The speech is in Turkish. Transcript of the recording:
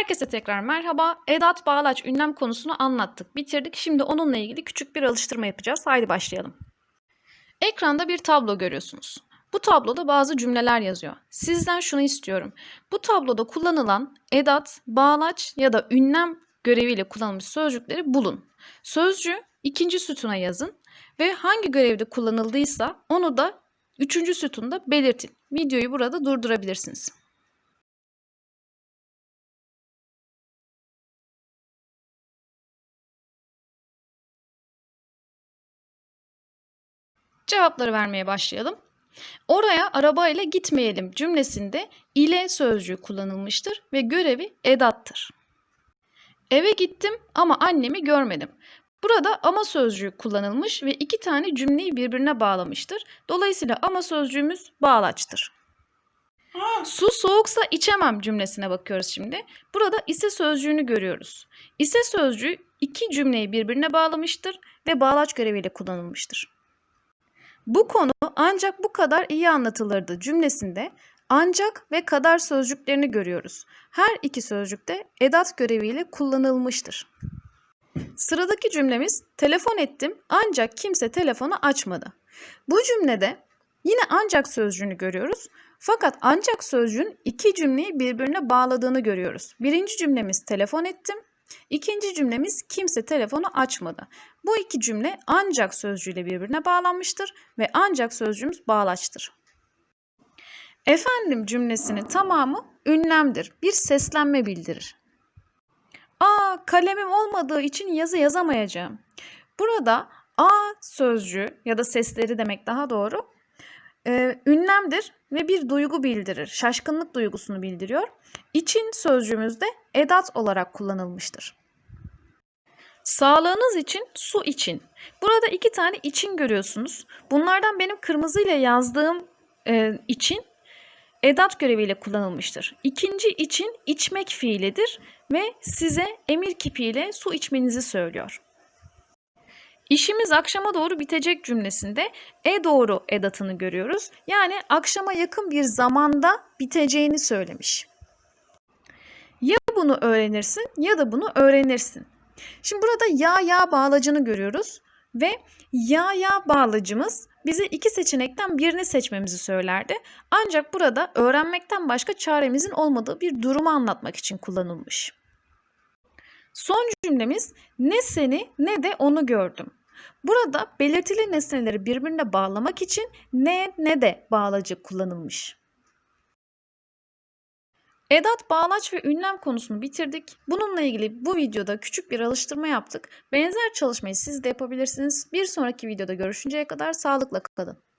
Herkese tekrar merhaba. Edat bağlaç ünlem konusunu anlattık, bitirdik. Şimdi onunla ilgili küçük bir alıştırma yapacağız. Haydi başlayalım. Ekranda bir tablo görüyorsunuz. Bu tabloda bazı cümleler yazıyor. Sizden şunu istiyorum. Bu tabloda kullanılan edat, bağlaç ya da ünlem göreviyle kullanılmış sözcükleri bulun. Sözcüğü ikinci sütuna yazın ve hangi görevde kullanıldıysa onu da üçüncü sütunda belirtin. Videoyu burada durdurabilirsiniz. Cevapları vermeye başlayalım. Oraya arabayla gitmeyelim cümlesinde ile sözcüğü kullanılmıştır ve görevi edattır. Eve gittim ama annemi görmedim. Burada ama sözcüğü kullanılmış ve iki tane cümleyi birbirine bağlamıştır. Dolayısıyla ama sözcüğümüz bağlaçtır. Su soğuksa içemem cümlesine bakıyoruz şimdi. Burada ise sözcüğünü görüyoruz. İse sözcüğü iki cümleyi birbirine bağlamıştır ve bağlaç göreviyle kullanılmıştır. Bu konu ancak bu kadar iyi anlatılırdı cümlesinde ancak ve kadar sözcüklerini görüyoruz. Her iki sözcük de edat göreviyle kullanılmıştır. Sıradaki cümlemiz telefon ettim ancak kimse telefonu açmadı. Bu cümlede yine ancak sözcüğünü görüyoruz. Fakat ancak sözcüğün iki cümleyi birbirine bağladığını görüyoruz. Birinci cümlemiz telefon ettim. İkinci cümlemiz kimse telefonu açmadı. Bu iki cümle ancak sözcüğüyle birbirine bağlanmıştır ve ancak sözcüğümüz bağlaçtır. Efendim cümlesinin tamamı ünlemdir. Bir seslenme bildirir. Aa kalemim olmadığı için yazı yazamayacağım. Burada a sözcüğü ya da sesleri demek daha doğru e, ünlemdir ve bir duygu bildirir. Şaşkınlık duygusunu bildiriyor. İçin sözcüğümüzde edat olarak kullanılmıştır. Sağlığınız için su için. Burada iki tane için görüyorsunuz. Bunlardan benim kırmızıyla yazdığım e, için edat göreviyle kullanılmıştır. İkinci için içmek fiilidir ve size emir kipiyle su içmenizi söylüyor. İşimiz akşama doğru bitecek cümlesinde e doğru edatını görüyoruz. Yani akşama yakın bir zamanda biteceğini söylemiş. Ya bunu öğrenirsin ya da bunu öğrenirsin. Şimdi burada ya ya bağlacını görüyoruz ve ya ya bağlacımız bize iki seçenekten birini seçmemizi söylerdi. Ancak burada öğrenmekten başka çaremizin olmadığı bir durumu anlatmak için kullanılmış. Son cümlemiz ne seni ne de onu gördüm. Burada belirtili nesneleri birbirine bağlamak için ne ne de bağlacı kullanılmış. Edat, bağlaç ve ünlem konusunu bitirdik. Bununla ilgili bu videoda küçük bir alıştırma yaptık. Benzer çalışmayı siz de yapabilirsiniz. Bir sonraki videoda görüşünceye kadar sağlıkla kalın.